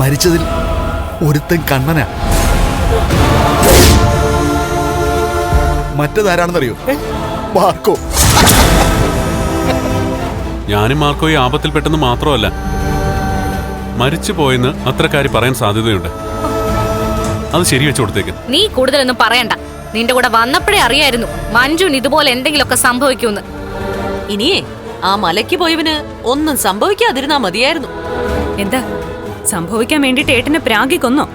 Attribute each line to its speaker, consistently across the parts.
Speaker 1: മരിച്ചതിൽ ഒരുത്തൻ കണ്ണനാ. മറ്റേതാരാണെന്നറിയോ? മാർക്കോ.
Speaker 2: ഞാനും മാർക്കോ ഈ ആപത്തിൽ ആപത്തിൽപ്പെട്ടെന്ന് മാത്രമല്ല. മരിച്ചു പോയെന്ന് അത്രക്കാരി പറയാൻ സാധ്യതയുണ്ട്. അത് ശരി കൊടുത്തേക്ക്.
Speaker 3: നീ കൂടുതലൊന്നും പറയണ്ട. നിന്റെ കൂടെ വന്നപ്പോഴേ അറിയായിരുന്നു മഞ്ജുന് ഇതുപോലെ എന്തെങ്കിലുമൊക്കെ സംഭവിക്കുമെന്ന്.
Speaker 4: ഇനിയേ ആ മലയ്ക്ക് പോയവന് ഒന്നും സംഭവിക്കാതിരുന്നാ മതിയായിരുന്നു.
Speaker 5: എന്താ? സംഭവിക്കാൻ വേണ്ടിട്ട് ഏട്ടനെ പ്രാഗി കൊന്നോ?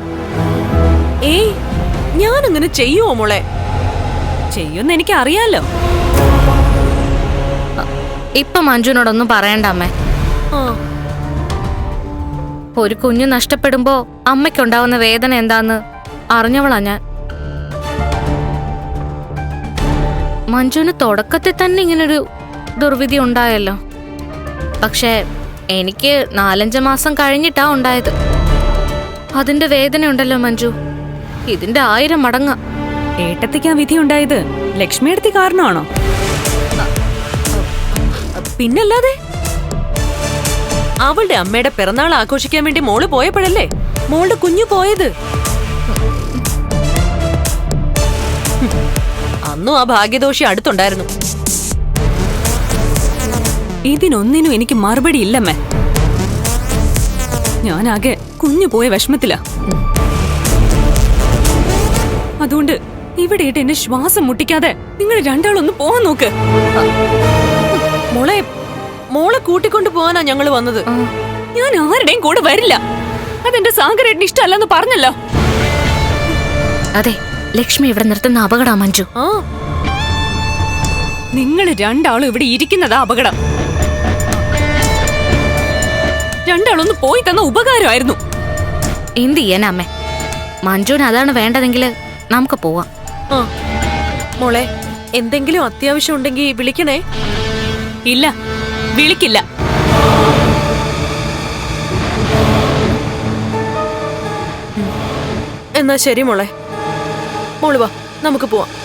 Speaker 4: ഏയ് അങ്ങനെ ചെയ്യുമോ മോളെ?
Speaker 5: ചെയ്യുമെന്ന് എനിക്ക് അറിയാലോ
Speaker 3: ഇപ്പൊ മഞ്ജുനോടൊന്നും പറയണ്ട അമ്മേ. ഒരു കുഞ്ഞു നഷ്ടപ്പെടുമ്പോ അമ്മയ്ക്കുണ്ടാവുന്ന വേദന എന്താന്ന് അറിഞ്ഞവളാ ഞാൻ. മഞ്ജുന് തുടക്കത്തിൽ തന്നെ ഇങ്ങനൊരു ദുർവിധി ഉണ്ടായല്ലോ. പക്ഷേ എനിക്ക് നാലഞ്ച് മാസം കഴിഞ്ഞിട്ടാ ഉണ്ടായത്. അതിന്റെ വേദന ഉണ്ടല്ലോ മഞ്ജു. ഇതിന്റെ ആയിരം മടങ്ങ.
Speaker 5: ഏട്ടത്തിക്ക് ആ വിധി ഉണ്ടായത് ലക്ഷ്മി എടുത്തി കാരണമാണോ?
Speaker 4: പിന്നല്ലാതെ? അവളുടെ അമ്മയുടെ പിറന്നാൾ ആഘോഷിക്കാൻ വേണ്ടി മോൾ പോയപ്പോഴല്ലേ? മോളുടെ കുഞ്ഞു പോയത്? അന്നും ആ ഭാഗ്യദോഷി അടുത്തുണ്ടായിരുന്നു.
Speaker 5: ഇതിനൊന്നിനും എനിക്ക് മറുപടി ഇല്ലമ്മേ. ഞാനാകെ കുഞ്ഞു പോയ വിഷമത്തില. അതുകൊണ്ട് ഇവിടെ ഇട്ട് എന്നെ ശ്വാസം മുട്ടിക്കാതെ നിങ്ങൾ രണ്ടാളൊന്ന് പോവാൻ നോക്ക്.
Speaker 4: മോളെ മോളെ കൂട്ടിക്കൊണ്ടു പോവാനാ ഞങ്ങൾ വന്നത്.
Speaker 5: ഞാൻ ആരുടെയും കൂടെ വരില്ല. അതെന്റെ സാഗരേട്ടന് ഇഷ്ടമല്ലെന്ന് പറഞ്ഞല്ലോ.
Speaker 3: അതെ ലക്ഷ്മി ഇവിടെ നിർത്തുന്ന അപകടാ മഞ്ജു.
Speaker 5: നിങ്ങൾ രണ്ടാളും ഇവിടെ ഇരിക്കുന്നതാ അപകടം. രണ്ടാളൊന്ന് പോയി തന്ന ഉപകാരമായിരുന്നു.
Speaker 3: എന്ത് ചെയ്യാനാ അമ്മേ? മഞ്ജുവിന് അതാണ് വേണ്ടതെങ്കിൽ നമുക്ക് പോവാം.
Speaker 4: ആ. മോളെ എന്തെങ്കിലും അത്യാവശ്യം ഉണ്ടെങ്കിൽ വിളിക്കണേ.
Speaker 5: ഇല്ല വിളിക്കില്ല.
Speaker 4: എന്നാ ശരി മോളെ. മോൾ വാ നമുക്ക് പോവാം.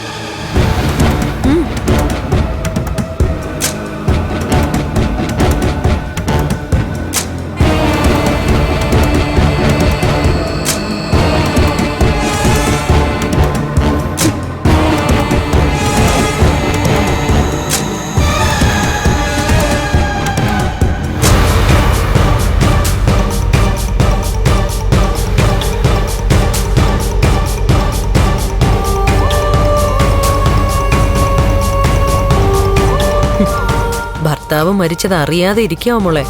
Speaker 4: ഭർത്താവ് മരിച്ചത് അറിയാതെ ഇരിക്കാവോ മോളെ?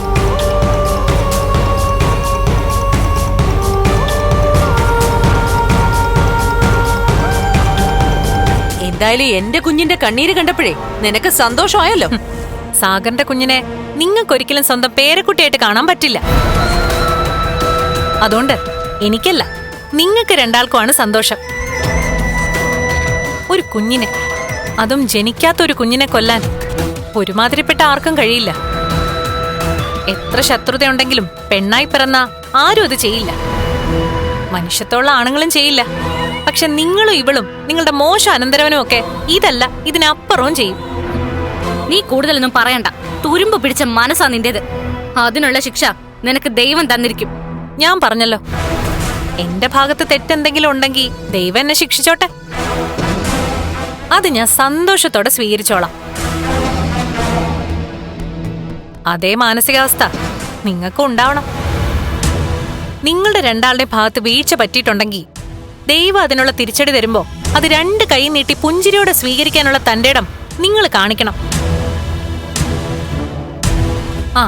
Speaker 4: എന്തായാലും എന്റെ കുഞ്ഞിന്റെ കണ്ണീര് കണ്ടപ്പോഴേ നിനക്ക് സന്തോഷമായല്ലോ.
Speaker 6: സാഗറിന്റെ കുഞ്ഞിനെ നിങ്ങൾക്ക് ഒരിക്കലും സ്വന്തം പേരക്കുട്ടിയായിട്ട് കാണാൻ പറ്റില്ല. അതുകൊണ്ട് എനിക്കല്ല നിങ്ങൾക്ക് രണ്ടാൾക്കുമാണ് സന്തോഷം. ഒരു കുഞ്ഞിനെ അതും ജനിക്കാത്ത ഒരു കുഞ്ഞിനെ കൊല്ലാൻ ഒരുമാതിരിപ്പെട്ട ആർക്കും കഴിയില്ല. എത്ര ശത്രുതയുണ്ടെങ്കിലും പെണ്ണായി പിറന്ന ആരും അത് ചെയ്യില്ല. മനുഷ്യത്തോളം ആണുങ്ങളും ചെയ്യില്ല. പക്ഷെ നിങ്ങളും ഇവളും നിങ്ങളുടെ മോശം അനന്തരവനും ഒക്കെ ഇതല്ല ഇതിനപ്പുറവും ചെയ്യും.
Speaker 3: നീ കൂടുതലൊന്നും പറയണ്ട. തുരുമ്പ് പിടിച്ച മനസ്സാ നിന്റേത്. അതിനുള്ള ശിക്ഷ നിനക്ക് ദൈവം തന്നിരിക്കും.
Speaker 6: ഞാൻ പറഞ്ഞല്ലോ. എന്റെ ഭാഗത്ത് തെറ്റെന്തെങ്കിലും ഉണ്ടെങ്കിൽ ദൈവം എന്നെ ശിക്ഷിച്ചോട്ടെ? അത് ഞാൻ സന്തോഷത്തോടെ സ്വീകരിച്ചോളാം. അതേ മാനസികാവസ്ഥ. നിങ്ങൾക്കും ഉണ്ടാവണം. നിങ്ങളുടെ രണ്ടാളുടെ ഭാഗത്ത് വീഴ്ച പറ്റിയിട്ടുണ്ടെങ്കിൽ ദൈവം അതിനുള്ള തിരിച്ചടി തരുമ്പോ അത് രണ്ട് കൈ നീട്ടി പുഞ്ചിരിയോടെ സ്വീകരിക്കാനുള്ള തന്റെ ഇടം നിങ്ങൾ കാണിക്കണം. ആ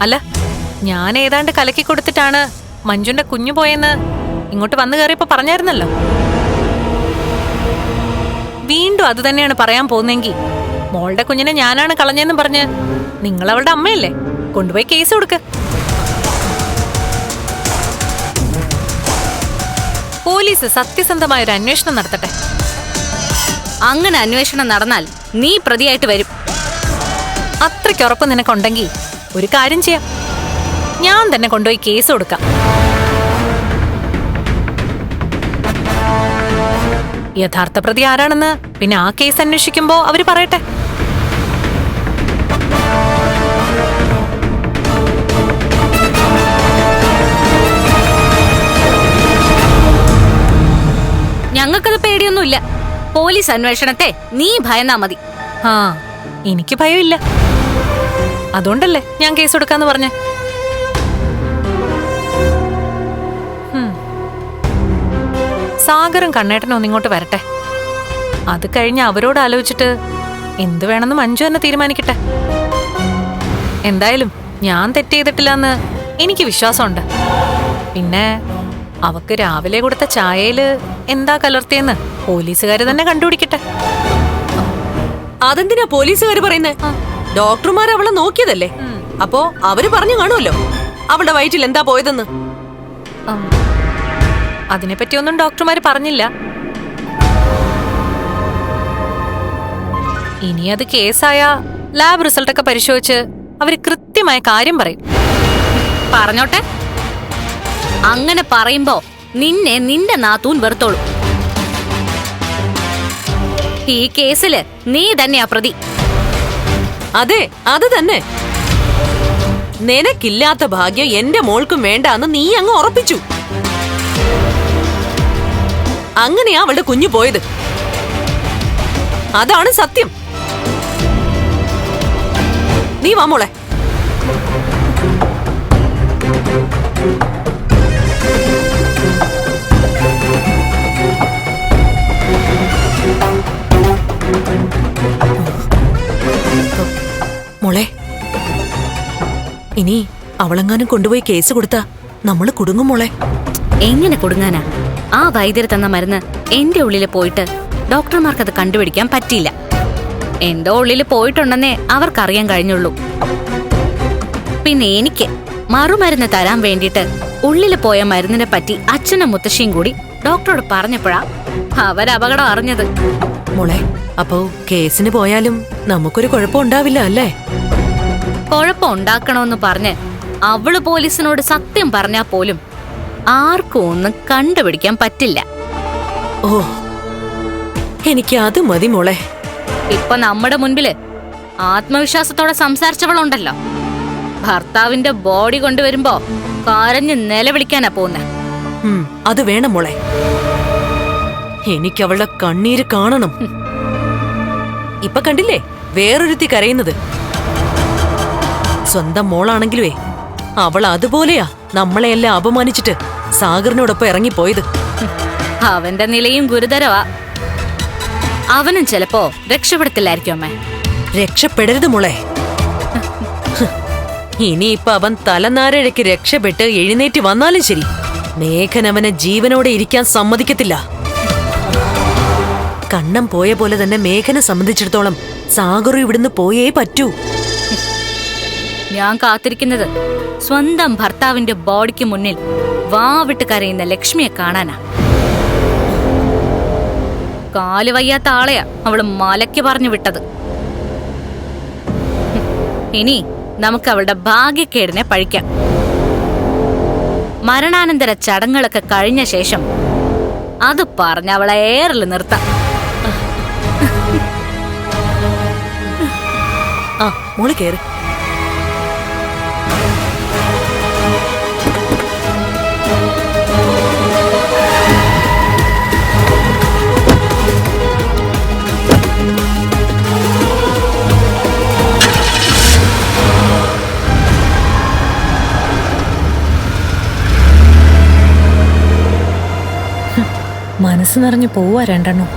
Speaker 6: അല്ല ഞാൻ ഏതാണ്ട് കലക്കി കൊടുത്തിട്ടാണ് മഞ്ജുന്റെ കുഞ്ഞു പോയെന്ന് ഇങ്ങോട്ട് വന്നു കയറിയപ്പോ പറഞ്ഞായിരുന്നല്ലോ. വീണ്ടും അത് തന്നെയാണ് പറയാൻ പോകുന്നെങ്കിൽ മോളുടെ കുഞ്ഞിനെ ഞാനാണ് കളഞ്ഞെന്നും പറഞ്ഞ് നിങ്ങൾ അവളുടെ അമ്മയല്ലേ? കൊണ്ടുപോയി കേസ് കൊടുക്ക. പോലീസ് സത്യസന്ധമായ ഒരു അന്വേഷണം നടത്തട്ടെ.
Speaker 3: അങ്ങനെ അന്വേഷണം നടന്നാൽ നീ പ്രതിയായിട്ട് വരും.
Speaker 6: അത്രയ്ക്ക് ഉറപ്പ് നിനക്കുണ്ടെങ്കിൽ ഒരു കാര്യം ചെയ്യാം. ഞാൻ തന്നെ കൊണ്ടുപോയി കേസ് കൊടുക്കാം. യഥാർത്ഥ പ്രതി ആരാണെന്ന് പിന്നെ ആ കേസ് അന്വേഷിക്കുമ്പോ അവർ പറയട്ടെ.
Speaker 3: ഞങ്ങൾക്കത് പേടിയൊന്നുമില്ല. പോലീസ് അന്വേഷണത്തെ നീ ഭയന്നാ മതി.
Speaker 6: ആ എനിക്ക് ഭയമില്ല. അതുകൊണ്ടല്ലേ ഞാൻ കേസ് കൊടുക്കാന്ന് പറഞ്ഞ. സാഗറും കണ്ണേട്ടനും ഒന്നിങ്ങോട്ട് വരട്ടെ. അത് കഴിഞ്ഞ് അവരോട് ആലോചിച്ചിട്ട് എന്ത് വേണമെന്ന് മഞ്ജു തന്നെ തീരുമാനിക്കട്ടെ. എന്തായാലും ഞാൻ തെറ്റ് ചെയ്തിട്ടില്ല എന്ന് എനിക്ക് വിശ്വാസമുണ്ട്. പിന്നെ അവക്ക് രാവിലെ കൊടുത്ത ചായയിൽ എന്താ കലർത്തിയെന്ന് പോലീസുകാര് തന്നെ കണ്ടുപിടിക്കട്ടെ.
Speaker 4: അതെന്തിനാ പോലീസുകാര് പറയുന്നേ? ഡോക്ടർമാർ അവളെ നോക്കിയതല്ലേ? അപ്പോ അവർ പറഞ്ഞു കാണുമല്ലോ. അവളുടെ വയറ്റിൽ എന്താ പോയതെന്ന്?
Speaker 6: അതിനെപ്പറ്റി ഒന്നും ഡോക്ടർമാർ പറഞ്ഞില്ല. ഇനി അത് കേസായ ലാബ് റിസൾട്ടൊക്കെ പരിശോധിച്ച് അവർ കൃത്യമായ കാര്യം പറയും.
Speaker 3: പറഞ്ഞോട്ടെ. അങ്ങനെ പറയുമ്പോ നിന്നെ നിന്റെ നാത്തൂൻ വെറുത്തോളൂ. ഈ കേസിൽ നീ തന്നെയാ പ്രതി.
Speaker 4: അതെ അത് തന്നെ. നിനക്കില്ലാത്ത ഭാഗ്യം എന്റെ മോൾക്കും വേണ്ടാന്ന് നീ അങ്ങ് ഉറപ്പിച്ചു. അങ്ങനെയാ അവളുടെ കുഞ്ഞു പോയത്. അതാണ് സത്യം. നീ വാ മോളെ. മോളെ ഇനി അവളെങ്ങാനും കൊണ്ടുപോയി കേസ് കൊടുത്താ നമ്മൾ കുടുങ്ങും മോളെ.
Speaker 3: എങ്ങനെ കൊടുങ്ങാനാ? ആ വൈദ്യർ തന്ന മരുന്ന് എന്റെ ഉള്ളിൽ പോയിട്ട് ഡോക്ടർമാർക്ക് അത് കണ്ടുപിടിക്കാൻ പറ്റിയില്ല. എന്തോ ഉള്ളിൽ പോയിട്ടുണ്ടെന്നേ അവർക്കറിയാൻ കഴിഞ്ഞുള്ളൂ. പിന്നെ എനിക്ക് മറുമരുന്ന് തരാൻ വേണ്ടിയിട്ട് ഉള്ളിൽ പോയ മരുന്നിനെ പറ്റി അച്ഛനും മുത്തശ്ശിയും കൂടി ഡോക്ടറോട് പറഞ്ഞപ്പോഴാ അവരപകടം അറിഞ്ഞത്.
Speaker 4: മോളെ അപ്പോ കേസിന് പോയാലും നമുക്കൊരു കുഴപ്പം ഉണ്ടാവില്ല അല്ലേ?
Speaker 3: കുഴപ്പം ഉണ്ടാക്കണമെന്ന് പറഞ്ഞ് അവൾ പോലീസിനോട് സത്യം പറഞ്ഞാ പോലും ആർക്കും ഒന്നും കണ്ടുപിടിക്കാൻ പറ്റില്ല.
Speaker 4: ഓ എനിക്ക് അത് മതി മോളെ.
Speaker 3: ഇപ്പൊ നമ്മുടെ മുൻപിൽ ആത്മവിശ്വാസത്തോടെ സംസാരിച്ചവളുണ്ടല്ലോ. ഭർത്താവിന്റെ ബോഡി കൊണ്ടുവരുമ്പോ കരഞ്ഞ് നിലവിളിക്കാനാ പോകുന്നെ.
Speaker 4: ഉം, അത് വേണം മോളെ. എനിക്ക് അവളുടെ കണ്ണീര് കാണണം. ഇപ്പൊ കണ്ടില്ലേ? വേറൊരുത്തി കരയുന്നത്. സ്വന്തം മോളാണെങ്കിലുവേ അവൾ അതുപോലെയാ നമ്മളെ എല്ലാം അപമാനിച്ചിട്ട് സാഗറിനോടൊപ്പം ഇറങ്ങിപ്പോയത്.
Speaker 3: അവന്റെ നിലയും ഗുരുതരവാ. അവനും ചിലപ്പോ രക്ഷപ്പെടത്തില്ലായിരിക്കും അമ്മേ.
Speaker 4: രക്ഷപ്പെടരുത് മോളെ. ഇനിയിപ്പൊ അവൻ തലനാരഴയ്ക്ക് രക്ഷപ്പെട്ട് എഴുന്നേറ്റ് വന്നാലും ശരി. മേഘൻ അവനെ ജീവനോടെ ഇരിക്കാൻ സമ്മതിക്കത്തില്ല. കണ്ണം പോയ പോലെ തന്നെ മേഘനെ സംബന്ധിച്ചിടത്തോളം സാഗറു ഇവിടുന്ന് പോയേ പറ്റൂ.
Speaker 3: ഞാൻ കാത്തിരിക്കുന്നത്. സ്വന്തം ഭർത്താവിന്റെ ബോഡിക്ക് മുന്നിൽ വാവിട്ട് കരയുന്ന ലക്ഷ്മിയെ കാണാനാ. കാൽ വയ്യാത്ത ആളെയാ അവൾ മലയ്ക്ക് പറഞ്ഞു വിട്ടത്. ഇനി നമുക്ക് അവളുടെ ഭാഗ്യക്കേടിനെ പഴിക്കാം. മരണാനന്തര ചടങ്ങുകളൊക്കെ കഴിഞ്ഞ ശേഷം അത് പറഞ്ഞ് അവളെ ഏറിൽ നിർത്താം.
Speaker 4: ആ മോൾ കേറ്.
Speaker 7: മനസ്സ് നിറഞ്ഞു പോവാ രണ്ടെണ്ണം.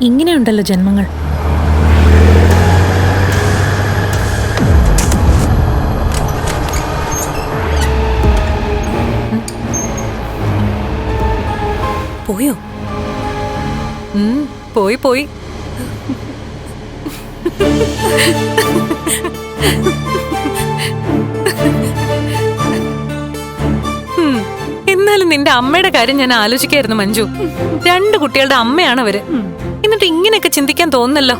Speaker 7: ഇങ്ങനെയുണ്ടല്ലോ ജന്മങ്ങൾ.
Speaker 4: പോയോ?
Speaker 6: പോയി പോയി. Ha ha ഉം, എന്നാലും നിന്റെ അമ്മയുടെ കാര്യം ഞാൻ ആലോചിക്കായിരുന്നു മഞ്ജു. രണ്ട് കുട്ടികളുടെ അമ്മയാണ് അവർ. എന്നിട്ട് ഇങ്ങനെയൊക്കെ ചിന്തിക്കാൻ തോന്നുന്നല്ലോ.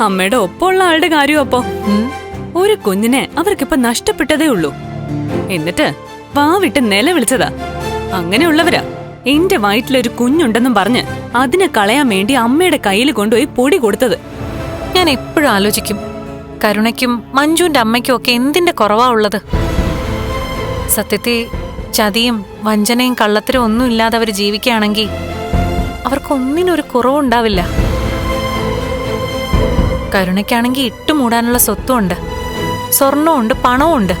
Speaker 5: അമ്മയുടെ ഒപ്പമുള്ള ആളുടെ കാര്യം അപ്പോ? ഒരു കുഞ്ഞിനെ അവർക്കിപ്പൊ നഷ്ടപ്പെട്ടതേ ഉള്ളൂ. എന്നിട്ട് വാവിട്ട് നിലവിളിച്ചതാ അങ്ങനെയുള്ളവരാ. എന്റെ വയറ്റിലൊരു കുഞ്ഞുണ്ടെന്നും പറഞ്ഞ് അതിനെ കളയാൻ വേണ്ടി അമ്മയുടെ കയ്യിൽ കൊണ്ടുപോയി പൊടി കൊടുത്തത്.
Speaker 6: ഞാൻ എപ്പോഴും ആലോചിക്കും. കരുണയ്ക്കും മഞ്ജുവിന്റെ അമ്മയ്ക്കും ഒക്കെ എന്തിന്റെ കുറവാ ഉള്ളത്? സത്യത്തെ ചതിയും വഞ്ചനയും കള്ളത്തരും ഒന്നും ഇല്ലാതെ അവർ ജീവിക്കുകയാണെങ്കിൽ അവർക്കൊന്നിനൊരു കുറവുണ്ടാവില്ല കരുണയ്ക്കാണെങ്കിൽ ഇട്ടുമൂടാനുള്ള സ്വത്തുമുണ്ട് സ്വർണമുണ്ട് പണവുമുണ്ട്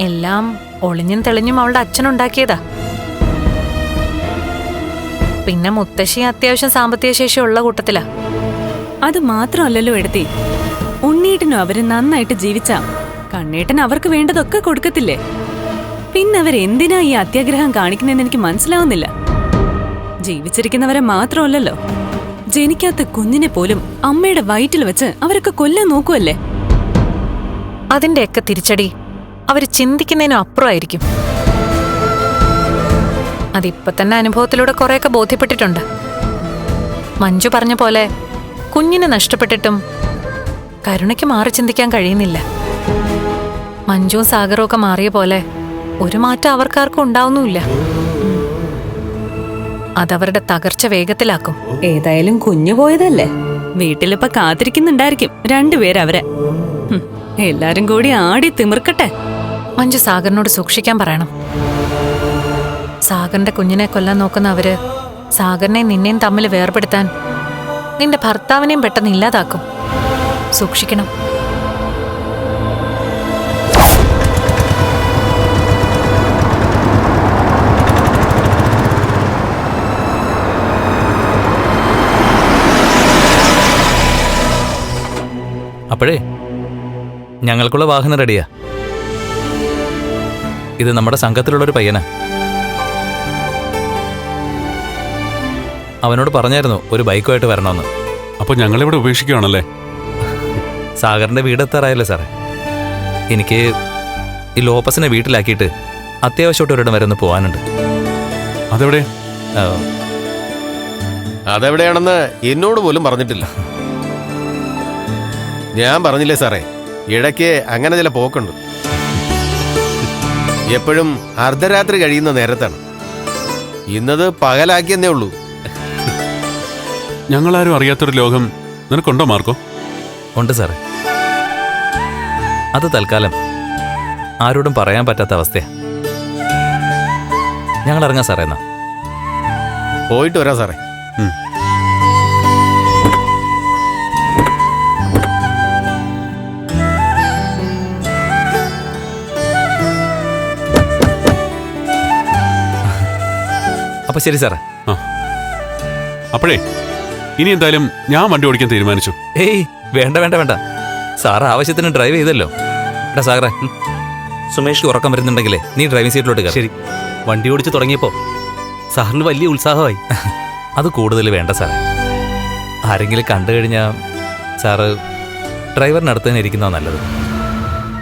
Speaker 6: എല്ലാം ഒളിഞ്ഞും തെളിഞ്ഞും അവളുടെ അച്ഛനുണ്ടാക്കിയതാ പിന്നെ മുത്തശ്ശി അത്യാവശ്യം സാമ്പത്തിക ശേഷി ഉള്ള കൂട്ടത്തിലാ.
Speaker 5: അത് മാത്രമല്ലല്ലോ എടുത്തി ഉണ്ണീട്ടിനും അവർ നന്നായിട്ട് ജീവിച്ച. കണ്ണേട്ടൻ അവർക്ക് വേണ്ടതൊക്കെ കൊടുക്കത്തില്ലേ? പിന്നെ അവരെന്തിനാ ഈ അത്യാഗ്രഹം കാണിക്കുന്നതെന്ന് എനിക്ക് മനസ്സിലാവുന്നില്ല. ജീവിച്ചിരിക്കുന്നവരെ മാത്രമല്ലല്ലോ. ജനിക്കാത്ത കുഞ്ഞിനെ പോലും അമ്മയുടെ വയറ്റിൽ വെച്ച് അവരൊക്കെ കൊല്ലാൻ നോക്കുവല്ലേ?
Speaker 6: അതിന്റെയൊക്കെ തിരിച്ചടി അവർ ചിന്തിക്കുന്നതിനും അപ്പുറമായിരിക്കും. അതിപ്പോ തന്നെ അനുഭവത്തിലൂടെ കുറെയൊക്കെ ബോധ്യപ്പെട്ടിട്ടുണ്ട്. മഞ്ജു പറഞ്ഞ പോലെ കുഞ്ഞിനെ നഷ്ടപ്പെട്ടിട്ടും കരുണയ്ക്ക് മാറി ചിന്തിക്കാൻ കഴിയുന്നില്ല. മഞ്ജുവും സാഗറും ഒക്കെ മാറിയ പോലെ ഒരു മാറ്റം അവർക്കാർക്കും ഉണ്ടാവുന്നുമില്ല. അതവരുടെ തകർച്ച വേഗത്തിലാക്കും.
Speaker 5: ഏതായാലും കുഞ്ഞു പോയതല്ലേ? വീട്ടിലിപ്പോ കാത്തിരിക്കുന്നുണ്ടായിരിക്കും. രണ്ടുപേരവരെ എല്ലാരും കൂടി ആടി തിമിർക്കട്ടെ.
Speaker 6: മഞ്ജു സാഗറിനോട് സൂക്ഷിക്കാൻ പറയണം. സാഗറിന്റെ കുഞ്ഞിനെ കൊല്ലാൻ നോക്കുന്ന അവർ സാഗറിനെ നിന്നെയും തമ്മിൽ വേർപെടുത്താൻ നിന്റെ ഭർത്താവിനെയും പെട്ടെന്ന് ഇല്ലാതാക്കും. സൂക്ഷിക്കണം.
Speaker 8: അപ്പോഴേ ഞങ്ങൾക്കുള്ള വാഹനം റെഡിയാ ഇത് നമ്മുടെ സംഘത്തിലുള്ളൊരു പയ്യനാ. അവനോട് പറഞ്ഞായിരുന്നു ഒരു ബൈക്കുമായിട്ട് വരണമെന്ന്.
Speaker 2: അപ്പോൾ ഞങ്ങളിവിടെ ഉപേക്ഷിക്കുകയാണല്ലേ?
Speaker 8: സാഗറിന്റെ വീടെത്താറായല്ലോ സാറേ. എനിക്ക് ഈ ലോപ്പസിനെ വീട്ടിലാക്കിയിട്ട് അത്യാവശ്യമായിട്ട് ഒരിടം വരെ ഒന്ന് പോകാനുണ്ട്
Speaker 2: അതെവിടെ?
Speaker 9: അതെവിടെയാണെന്ന് എന്നോട് പോലും പറഞ്ഞിട്ടില്ല. ഞാൻ പറഞ്ഞില്ലേ സാറേ ഇടയ്ക്ക് അങ്ങനെ ചില പോക്കുണ്ട്. എപ്പോഴും അർദ്ധരാത്രി കഴിയുന്ന നേരത്താണ്. ഇന്നത് പകലാക്കിയെന്നേ ഉള്ളൂ.
Speaker 2: ഞങ്ങളാരും അറിയാത്തൊരു ലോകം നിനക്കുണ്ടോ മാർക്കോ?
Speaker 8: ഉണ്ട് സാറേ. അത് തൽക്കാലം. ആരോടും പറയാൻ പറ്റാത്ത അവസ്ഥയാ. ഞങ്ങൾ ഇറങ്ങാം സാറേ എന്നാ.
Speaker 9: പോയിട്ട് വരാം സാറേ.
Speaker 8: അപ്പൊ ശരി സാറേ.
Speaker 2: ആ. അപ്പോഴേ ഇനി എന്തായാലും ഞാൻ വണ്ടി ഓടിക്കാൻ തീരുമാനിച്ചു.
Speaker 8: ഏയ് വേണ്ട വേണ്ട വേണ്ട. സാർ ആവശ്യത്തിന് ഡ്രൈവ് ചെയ്തല്ലോ. എടാ സാഗറെ സുമേഷ് ഉറക്കം വരുന്നുണ്ടെങ്കിലേ നീ ഡ്രൈവിംഗ് സീറ്റിലോട്ട് കയറി.
Speaker 10: ശരി. വണ്ടി ഓടിച്ച് തുടങ്ങിയപ്പോ സാറിന് വലിയ ഉത്സാഹമായി.
Speaker 8: അത് കൂടുതൽ വേണ്ട സാറേ. ആരെങ്കിലും കണ്ടു കഴിഞ്ഞാൽ സാറ് ഡ്രൈവറിനടുത്ത് തന്നെ ഇരിക്കുന്നതാ നല്ലത്.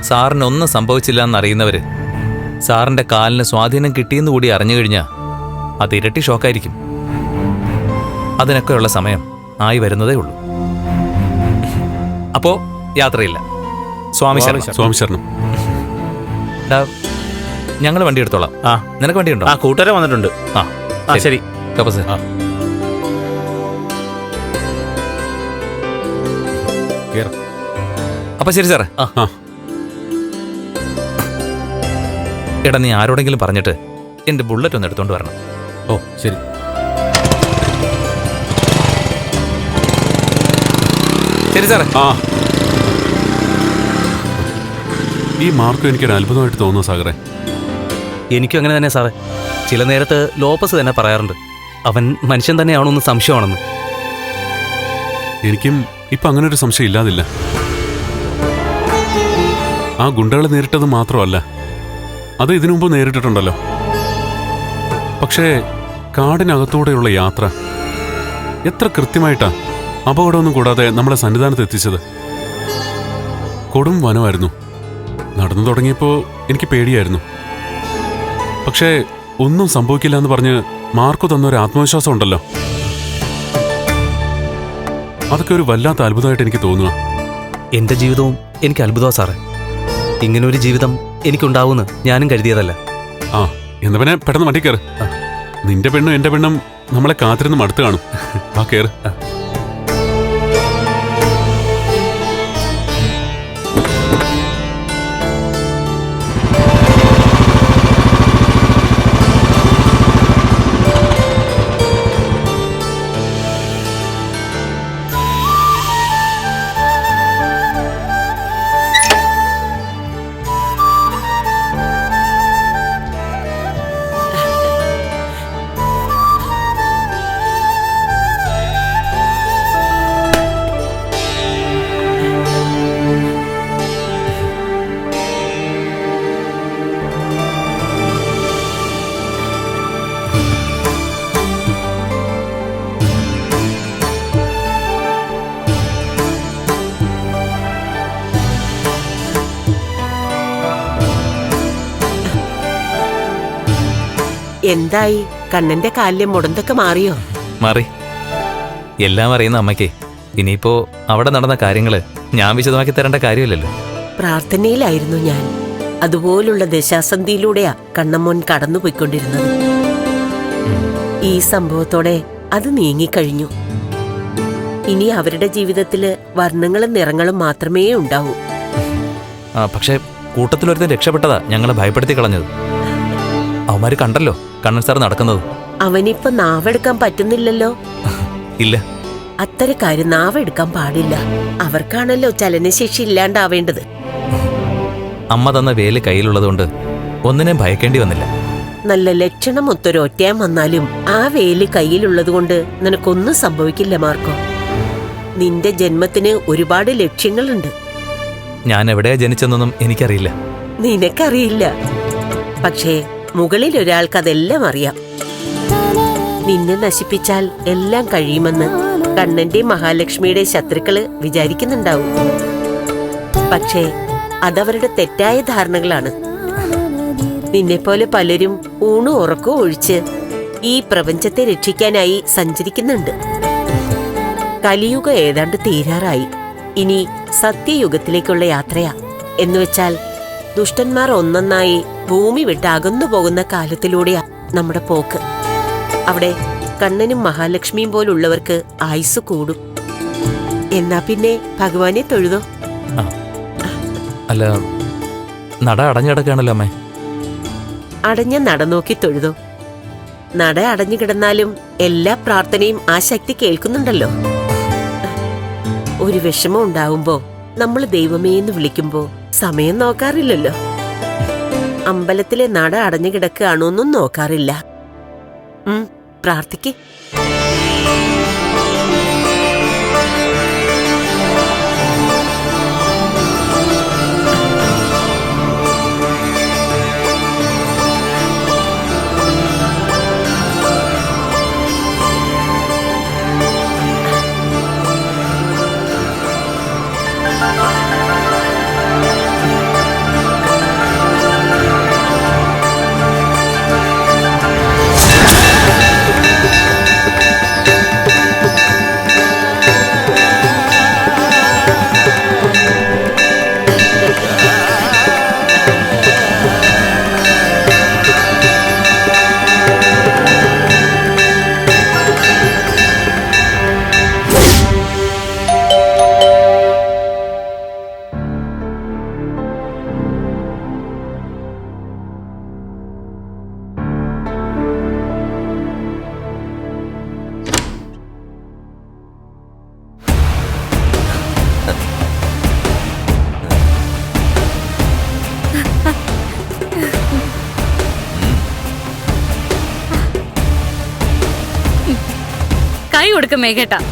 Speaker 8: സാറിന് ഒന്നും സംഭവിച്ചില്ല എന്നറിയുന്നവർ സാറിന്റെ കാലിന് സ്വാധീനം കിട്ടിയെന്ന് കൂടി അറിഞ്ഞു കഴിഞ്ഞാൽ അത് ഇരട്ടി ഷോക്കായിരിക്കും. അതിനൊക്കെയുള്ള സമയം ആയി വരുന്നതേ ഉള്ളൂ. അപ്പോ യാത്രയില്ല. സ്വാമി
Speaker 2: സ്വാമി ശരണം.
Speaker 8: ഞങ്ങൾ വണ്ടി എടുത്തോളാം.
Speaker 10: ആ.
Speaker 8: നിനക്ക് വണ്ടി ഉണ്ടോ
Speaker 10: ആ കൂട്ടുകാരെ വന്നിട്ടുണ്ട്.
Speaker 8: ആ
Speaker 10: ആ ശരി.
Speaker 8: കപ്പസ്. അപ്പൊ ശരി സാറേ. എടാ നീ ആരോടെങ്കിലും പറഞ്ഞിട്ട് എന്റെ ബുള്ളറ്റ് ഒന്ന് എടുത്തോണ്ട് വരണം.
Speaker 9: ഓ ശരി.
Speaker 8: ശരി സാറേ.
Speaker 2: ആ. ഈ മാർക്ക് എനിക്കൊരു അത്ഭുതമായിട്ട് തോന്നുന്നു സാഗറെ.
Speaker 10: എനിക്കും അങ്ങനെ തന്നെ സാറേ. ചില നേരത്ത് ലോപ്പസ് തന്നെ പറയാറുണ്ട്. അവൻ മനുഷ്യൻ തന്നെയാണോ എന്ന് സംശയമാണെന്ന്.
Speaker 2: എനിക്കും ഇപ്പം അങ്ങനെ ഒരു സംശയം ഇല്ലാതില്ല. ആ ഗുണ്ടകളെ നേരിട്ടത് മാത്രമല്ല അത് ഇതിനു മുമ്പ് നേരിട്ടിട്ടുണ്ടല്ലോ. പക്ഷേ കാടിനകത്തൂടെയുള്ള യാത്ര എത്ര കൃത്യമായിട്ടാ അപകടമൊന്നും കൂടാതെ നമ്മളെ സന്നിധാനത്ത് എത്തിച്ചത്. കൊടും വനമായിരുന്നു. നടന്നു തുടങ്ങിയപ്പോൾ എനിക്ക് പേടിയായിരുന്നു. പക്ഷേ ഒന്നും സംഭവിക്കില്ല എന്ന് പറഞ്ഞ് മാർക്ക് തന്നൊരു ആത്മവിശ്വാസം ഉണ്ടല്ലോ. അതൊക്കെ ഒരു വല്ലാത്ത അത്ഭുതമായിട്ട് എനിക്ക് തോന്നുക
Speaker 10: എന്റെ ജീവിതവും എനിക്ക് അത്ഭുതമാണ് സാറേ. ഇങ്ങനൊരു ജീവിതം എനിക്കുണ്ടാവുമെന്ന് ഞാനും കരുതിയതല്ല.
Speaker 2: ആ. എന്നാ പിന്നെ പെട്ടെന്ന് വണ്ടി കയറ് നിന്റെ പെണ്ണും എന്റെ പെണ്ണും നമ്മളെ കാത്തിരുന്ന് മടുത്ത് കാണും. ആ കയറ്
Speaker 11: എന്തായി? കണ്ണന്റെ കാല്യം മുടന്തൊക്കെ മാറിയോ?
Speaker 8: മാറി. എല്ലാം അറിയുന്ന അമ്മയ്ക്ക് ഇനിയിപ്പോ അവിടെ നടന്ന കാര്യങ്ങൾ ഞാൻ വിശദമാക്കി തരേണ്ട കാര്യമില്ലല്ലോ.
Speaker 11: പ്രാർത്ഥനയിലായിരുന്നു ഞാൻ. അതുപോലുള്ള ദശാസന്ധിയിലൂടെയാ കണ്ണമ്മോൻ കടന്നുപോയിക്കൊണ്ടിരുന്നത്. ഈ സംഭവത്തോടെ അത് നീങ്ങിക്കഴിഞ്ഞു. ഇനി അവരുടെ ജീവിതത്തിൽ വർണങ്ങളും നിറങ്ങളും മാത്രമേ ഉണ്ടാവൂ.
Speaker 8: പക്ഷെ പക്ഷേ കൂട്ടത്തിലൊരുത്തൻ രക്ഷപ്പെട്ടതാ ഞങ്ങളെ ഭയപ്പെടുത്തി കളഞ്ഞത്. അവന്മാര് കണ്ടല്ലോ കണ്ണൻ സാർ നടക്കുന്നത്.
Speaker 11: അവനിപ്പോ നാവെടുക്കാൻ പറ്റുന്നില്ലല്ലോ.
Speaker 8: ഇല്ല.
Speaker 11: അത്തരക്കാര് നാവെടുക്കാൻ പാടില്ല. അവർക്കാണല്ലോ ചലനശേഷി ഇല്ലാണ്ടാവേണ്ടത്.
Speaker 8: അമ്മ തന്ന വേൽ കയ്യിലുള്ളതുകൊണ്ട് ഒന്നിനേം ഭയക്കേണ്ടി വന്നില്ല.
Speaker 11: നല്ല ലക്ഷണം ഒത്തൊരൊറ്റയാൻ വന്നാലും ആ വേൽ കയ്യിലുള്ളതുകൊണ്ട് നിനക്കൊന്നും സംഭവിക്കില്ല മാർക്കോ. നിന്റെ ജന്മത്തിന് ഒരുപാട് ലക്ഷ്യങ്ങളുണ്ട്.
Speaker 8: ഞാൻ എവിടെയാ ജനിച്ചെന്നൊന്നും എനിക്കറിയില്ല.
Speaker 11: നിനക്കറിയില്ല. പക്ഷേ മുകളിൽ ഒരാൾക്ക് അതെല്ലാം അറിയാം. നിന്നെ നശിപ്പിച്ചാൽ എല്ലാം കഴിയുമെന്ന് കണ്ണന്റെ മഹാലക്ഷ്മിയുടെ ശത്രുക്കൾ വിചാരിക്കുന്നുണ്ടാവും. പക്ഷേ അതവരുടെ തെറ്റായ ധാരണകളാണ്. നിന്നെപ്പോലെ പലരും ഊണു ഉറക്കവും ഒഴിച്ച് ഈ പ്രപഞ്ചത്തെ രക്ഷിക്കാനായി സഞ്ചരിക്കുന്നുണ്ട്. കലിയുഗം ഏതാണ്ട് തീരാറായി. ഇനി സത്യയുഗത്തിലേക്കുള്ള യാത്രയാ. എന്നുവെച്ചാൽ ദുഷ്ടന്മാർ ഒന്നൊന്നായി ഭൂമി വിട്ട് അകന്നു പോകുന്ന കാലത്തിലൂടെയാണ് നമ്മുടെ പോക്ക്. അവിടെ കണ്ണനും മഹാലക്ഷ്മിയും പോലുള്ളവർക്ക് ആയുസ് കൂടും. എന്നാ പിന്നെ ഭഗവാനെ തൊഴുതോ?
Speaker 8: അല്ല നട അടഞ്ഞടക്കാണല്ലോ അമ്മേ.
Speaker 11: അടഞ്ഞ നട നോക്കി തൊഴുതോ? നട അടഞ്ഞു കിടന്നാലും എല്ലാ പ്രാർത്ഥനയും ആ ശക്തി കേൾക്കുന്നുണ്ടല്ലോ. ഒരു വിഷമം ഉണ്ടാവുമ്പോ നമ്മൾ ദൈവമേ എന്ന് വിളിക്കുമ്പോ സമയം നോക്കാറില്ലല്ലോ. അമ്പലത്തിലെ നട അടഞ്ഞു കിടക്കുകയാണോന്നും നോക്കാറില്ല പ്രാർത്ഥിക്ക്.
Speaker 3: കൈ കൊടുക്കും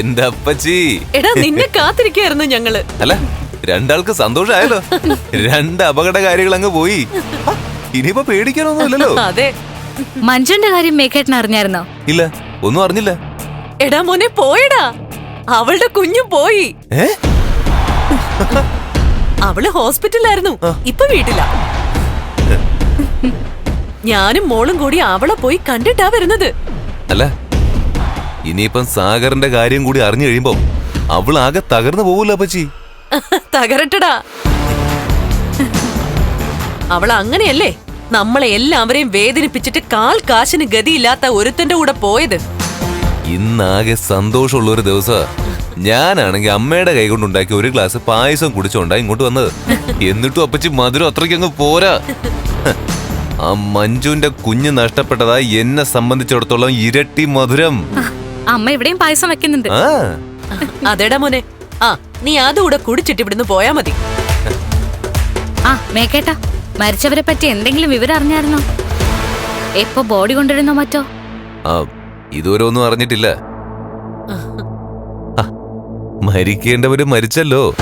Speaker 12: എന്റെ അപ്പച്ചി?
Speaker 4: എടാ നിന്നെ കാത്തിരിക്കായിരുന്നു ഞങ്ങൾ.
Speaker 12: അല്ല രണ്ടാൾക്ക് സന്തോഷമായല്ലോ രണ്ട് അപകട കാര്യങ്ങൾ അങ്ങ് പോയി. ഇനിയിപ്പോ പേടിക്കാനൊന്നുമില്ലല്ലോ.
Speaker 4: അതെ.
Speaker 3: മഞ്ജുന്റെ കാര്യം മേഘേട്ടൻ അറിഞ്ഞായിരുന്നോ?
Speaker 12: ഇല്ല ഒന്നും അറിഞ്ഞില്ല.
Speaker 4: എടാ മോനെ പോയടാ. അവളുടെ കുഞ്ഞു പോയി.
Speaker 12: ഏ?
Speaker 4: അവൾ ഹോസ്പിറ്റലിലായിരുന്നു. ഇപ്പൊ വീട്ടില. ഞാനും മോളും കൂടി അവളെ പോയി കണ്ടിട്ടാ വരുന്നത്.
Speaker 12: അല്ല ഇനിയിപ്പം സാഗറിന്റെ കാര്യം കൂടി അറിഞ്ഞു കഴിയുമ്പോ അവൾ ആകെ തകർന്നു പോവൂല അപ്പച്ചി?
Speaker 4: തകരട്ടടാ. അവൾ അങ്ങനെയല്ലേ? നമ്മളെ എല്ലാവരെയും വേദനിപ്പിച്ചിട്ട് കാൽ കാശിന് ഗതിയില്ലാത്ത ഒരുത്തന്റെ കൂടെ പോയത്.
Speaker 12: ഇന്നാകെ സന്തോഷമുള്ള ഒരു ദിവസം. ഞാനാണെങ്കിൽ അമ്മയുടെ കൈ കൊണ്ടുണ്ടാക്കിയ ഒരു ഗ്ലാസ് പായസം കുടിച്ചോണ്ടാ ഇങ്ങോട്ട് വന്നത്. എന്നിട്ടും അപ്പച്ചി മധുരം അത്രയ്ക്ക് അങ്ങ് പോരാ ആ മഞ്ജുവിന്റെ കുഞ്ഞ് നഷ്ടപ്പെട്ടതാ എന്നെ സംബന്ധിച്ചിടത്തോളം ഇരട്ടി മധുരം.
Speaker 3: അമ്മ ഇവിടെയും പായസം വെക്കുന്നുണ്ട്.
Speaker 12: അതേടാ
Speaker 4: അതെടാ മോനെ. ആ നീ അതുകൂടെ കുടിച്ചിട്ട് ഇവിടുന്ന് പോയാ മതി.
Speaker 3: ആ മേക്കേട്ടാ മരിച്ചവരെ പറ്റി എന്തെങ്കിലും വിവരം അറിഞ്ഞായിരുന്നോ? എപ്പോ ബോഡി കൊണ്ടുവരുന്നോ മറ്റോ?
Speaker 12: ആ ഇതുവരെ ഒന്നും അറിഞ്ഞിട്ടില്ല. മരിക്കേണ്ടവര് മരിച്ചല്ലോ.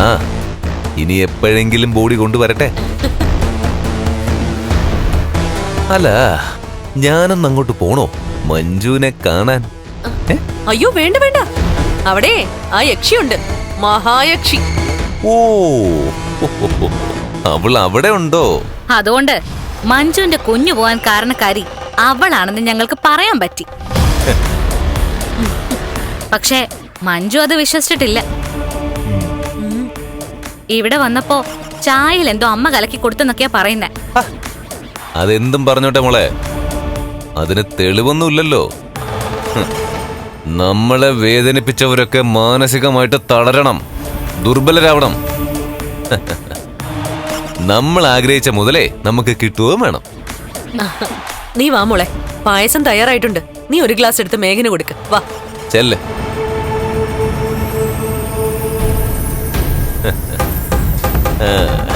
Speaker 12: ആ ഇനി എപ്പോഴെങ്കിലും ബോഡി കൊണ്ടുവരട്ടെ. അല്ല ഞാനൊന്ന് അങ്ങോട്ട് പോണോ? മഞ്ജുവിനെ കാണാൻ.
Speaker 4: അയ്യോ വേണ്ട വേണ്ട. അവിടെ ആ യക്ഷിയുണ്ട്. മഹായക്ഷി.
Speaker 12: ഓ അവൾ അവിടെ ഉണ്ടോ?
Speaker 3: അതുകൊണ്ട് മഞ്ജുവിന്റെ കുഞ്ഞു പോവാൻ കാരണക്കാരി അവളാണെന്ന് ഞങ്ങൾക്ക് പറയാൻ പറ്റി. പക്ഷേ മഞ്ജു അത് വിശ്വസിച്ചിട്ടില്ല. ഇവിടെ വന്നപ്പോ ചായയിൽ എന്തോ അമ്മ കലക്കി കൊടുത്തെന്നൊക്കെയാ പറയുന്നേ.
Speaker 12: അതെന്തും പറഞ്ഞോട്ടെ മോളെ. അതിന് തെളിവൊന്നുമില്ലല്ലോ. നമ്മളെ വേദനിപ്പിച്ചവരൊക്കെ മാനസികമായിട്ട് തളരണം. ദുർബലരാവണം. നമ്മൾ ആഗ്രഹിച്ച മുതലേ നമുക്ക് കിട്ടുകയും വേണം.
Speaker 4: നീ വാ മോളെ. പായസം തയ്യാറായിട്ടുണ്ട്. നീ ഒരു ഗ്ലാസ് എടുത്ത് മേഘന കൊടുക്ക. വാ.
Speaker 12: ചെല്ല്. ആ